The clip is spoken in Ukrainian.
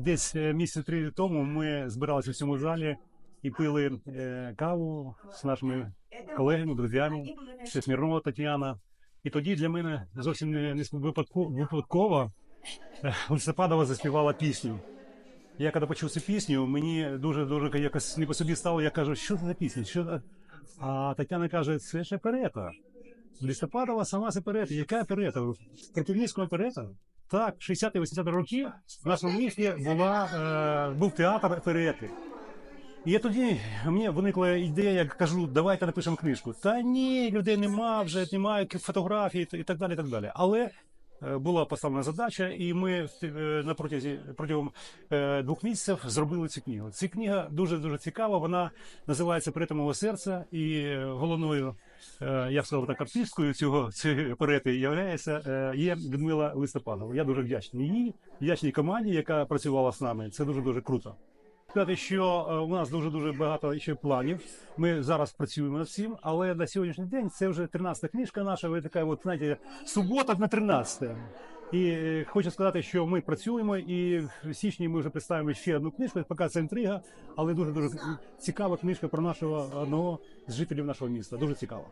Десь е, місяці три тому ми збиралися в цьому залі і пили е, каву з нашими колегами, друзями. Це Смірнова Тетяна. І тоді для мене зовсім не, випадково, е, Листопадова заспівала пісню. Я коли почув цю пісню, мені дуже дуже якось не по собі стало. Я кажу, що це за пісня? Що. А Тетяна каже, це ж оперета. Листопадова сама з оперети. Яка оперета? Кропивницького оперета? Так, 60-80 роки в нашому місті була, е, був театр оперети. І тоді у мене виникла ідея, я кажу, давайте напишемо книжку. Та ні, людей нема, вже немає фотографій і так далі. І так далі. Але е, була поставлена задача, і ми е, на протязі протягом е, двох місяців зробили цю книгу. Ця книга дуже дуже цікава. Вона називається «Оперета мого серця, і головною, я б сказав так, артисткою цього цієї являється е, є Людмила Листопадова. Я дуже вдячний їй, вдячній команді, яка працювала з нами. Це дуже дуже круто. Сказати, що е, у нас дуже дуже багато ще планів. Ми зараз працюємо над всім, але на сьогоднішній день це вже 13-та книжка наша. Ви така, от знаєте, субота на 13. І е, хочу сказати, що ми працюємо, і в січні ми вже представимо ще одну книжку. Поки це інтрига, але дуже дуже цікава книжка про нашого одного з жителів нашого міста. Дуже цікава.